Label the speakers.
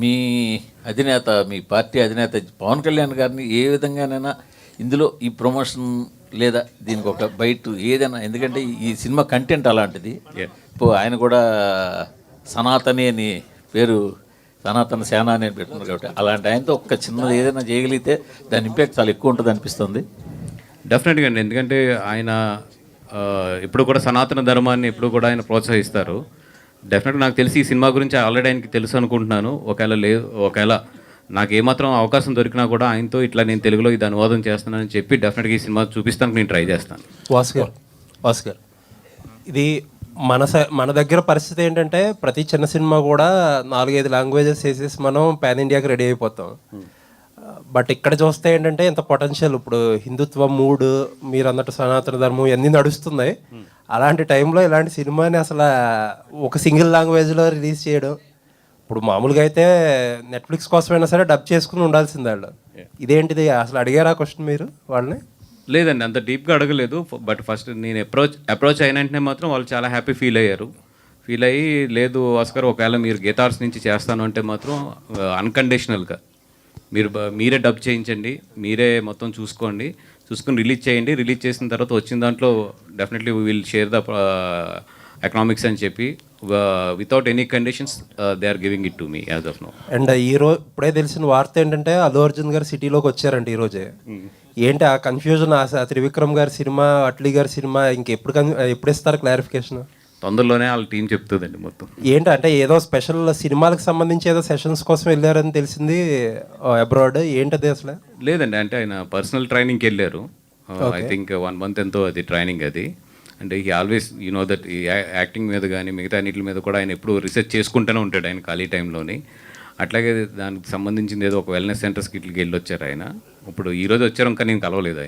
Speaker 1: మీ అధినేత మీ పార్టీ అధినేత పవన్ కళ్యాణ్ గారిని ఏ విధంగానైనా ఇందులో ఈ ప్రమోషన్ లేదా దీనికి ఒక బయట ఏదైనా ఎందుకంటే ఈ సినిమా కంటెంట్ అలాంటిది. ఇప్పుడు ఆయన కూడా సనాతని అని పేరు సనాతన సేన అని పెట్టున్నారు కాబట్టి అలాంటి ఆయనతో ఒక్క చిన్నది ఏదైనా చేయగలిగితే దాని ఇంపాక్ట్ చాలా ఎక్కువ ఉంటుంది అనిపిస్తుంది.
Speaker 2: డెఫినెట్గా అండి. ఎందుకంటే ఆయన ఇప్పుడు కూడా సనాతన ధర్మాన్ని ఎప్పుడు కూడా ఆయన ప్రోత్సహిస్తారు. డెఫినెట్గా నాకు తెలిసి ఈ సినిమా గురించి ఆల్రెడీ ఆయనకి తెలుసు అనుకుంటున్నాను. ఒకవేళ లేదు ఒకవేళ నాకు ఏమాత్రం అవకాశం దొరికినా కూడా ఆయనతో ఇట్లా నేను తెలుగులో ఇది అనువాదం చేస్తున్నానని చెప్పి డెఫినెట్గా ఈ సినిమా చూపిస్తానికి నేను ట్రై చేస్తాను.
Speaker 3: వాసు గారు వాసు గారు ఇది మన సై- మన దగ్గర పరిస్థితి ఏంటంటే ప్రతి చిన్న సినిమా కూడా నాలుగైదు లాంగ్వేజెస్ వేసేసి మనం పాన్ ఇండియాకి రెడీ అయిపోతాం. బట్ ఇక్కడ చూస్తే ఏంటంటే ఇంత పొటెన్షియల్ ఇప్పుడు హిందుత్వ మూడ్ మీరు అన్నట్టు సనాతన ధర్మం ఇవన్నీ నడుస్తున్నాయి. అలాంటి టైంలో ఇలాంటి సినిమాని అసలు ఒక సింగిల్ లాంగ్వేజ్లో రిలీజ్ చేయడం ఇప్పుడు మామూలుగా అయితే నెట్ఫ్లిక్స్ కోసమైనా సరే డబ్ చేసుకుని ఉండాల్సిందే వాళ్ళు. ఇదేంటిది? అసలు అడిగారా క్వశ్చన్ మీరు వాళ్ళని?
Speaker 2: లేదండి అంత డీప్గా అడగలేదు. బట్ ఫస్ట్ నేను అప్రోచ్ అప్రోచ్ అయిన వెంటనే మాత్రం వాళ్ళు చాలా హ్యాపీ ఫీల్ అయ్యారు. ఫీల్ అయ్యి లేదు ఆస్కర్ ఒకవేళ మీరు గీతార్స్ నుంచి చేస్తాను అంటే మాత్రం అన్కండిషనల్గా మీరు మీరే డబ్ చేయించండి మీరే మొత్తం చూసుకోండి చూసుకుని రిలీజ్ చేయండి రిలీజ్ చేసిన తర్వాత వచ్చిన దాంట్లో definitely will share the economics అని చెప్పి without any conditions they are giving it to me as of now
Speaker 3: and ఈ రోజు ఇప్పుడే తెలిసిన వార్త ఏంటంటే అల్లు అర్జున్ గారు సిటీలోకి వచ్చారంట ఈ రోజే. ఏంటి ఆ కన్ఫ్యూజన్ ఆ త్రివిక్రమ్ గారి సినిమా అట్లీ గారి సినిమా ఇంకెప్పుడు కన్- ఎప్పుడు ఇస్తారు క్లారిఫికేషన్
Speaker 2: తొందరలోనే వాళ్ళ టీం చెప్తుందండి మొత్తం.
Speaker 3: ఏంటి అంటే ఏదో స్పెషల్ సినిమాలకు సంబంధించి ఏదో సెషన్స్ కోసం వెళ్ళారని తెలిసింది అబ్రాడ్ ఏంటది అసలు?
Speaker 2: లేదండి అంటే ఆయన పర్సనల్ ట్రైనింగ్కి వెళ్ళారు. ఐ థింక్ వన్ మంత్ ఎంతో అది ట్రైనింగ్ అది. అంటే ఈ ఆల్వేస్ యూ నో దట్ ఈ యాక్టింగ్ మీద కానీ మిగతా అన్నిటి మీద కూడా ఆయన ఎప్పుడు రీసెర్చ్ చేసుకుంటూనే ఉంటాడు ఆయన ఖాళీ టైంలోని అట్లాగే దానికి సంబంధించింది ఏదో ఒక వెల్నెస్ సెంటర్స్కి ఇట్లకి వెళ్ళి వచ్చారు ఆయన. ఇప్పుడు ఈ రోజు వచ్చారు ఇంకా నేను కలవలేదు ఆయన.